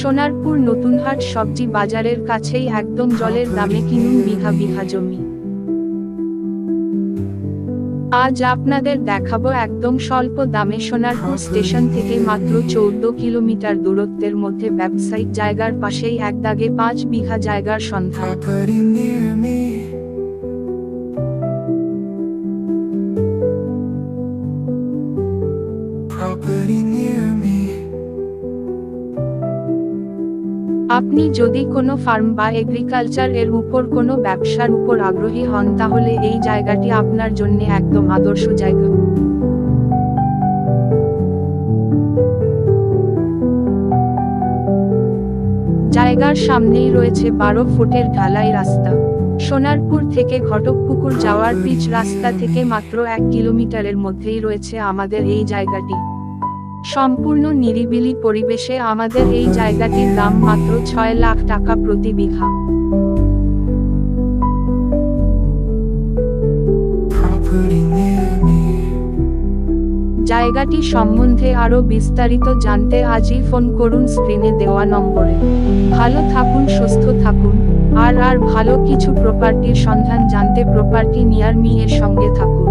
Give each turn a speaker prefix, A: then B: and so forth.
A: সোনারপুর নতুনহাট সবজি বাজারের কাছেই একদম জলের দামে কিনুন বিঘা বিঘা জমি। আজ আপনাদের দেখাবো একদম স্বল্প দামে সোনারপুর স্টেশন থেকে মাত্র চৌদ্দ কিলোমিটার দূরত্বের মধ্যে ব্যবসায়িক জায়গার পাশেই এক দাগে পাঁচ বিঘা জায়গার সন্ধান। আপনি যদি কোনো ফার্ম বা এগ্রিকালচার এর উপর কোনো ব্যবসার উপর আগ্রহী হন, তাহলে এই জায়গাটি আপনার জন্য একদম আদর্শ জায়গা। জায়গার সামনেই রয়েছে বারো ফুটের ঢালাই রাস্তা। সোনারপুর থেকে ঘটকপুকুর যাওয়ার পিচ রাস্তা থেকে মাত্র এক কিলোমিটারের মধ্যেই রয়েছে আমাদের এই জায়গাটি। সম্পূর্ণ নিরিবিলি পরিবেশে আমাদের এই জায়গাটির দাম মাত্র ছয় লাখ টাকা প্রতি বিঘা. জায়গাটি সম্বন্ধে আরও বিস্তারিত জানতে আজই ফোন করুন স্ক্রিনে দেওয়া নম্বরে। ভালো থাকুন, সুস্থ থাকুন। আর আর ভালো কিছু প্রপার্টির সন্ধান জানতে প্রপার্টি নিয়ার মি এর সঙ্গে থাকুন।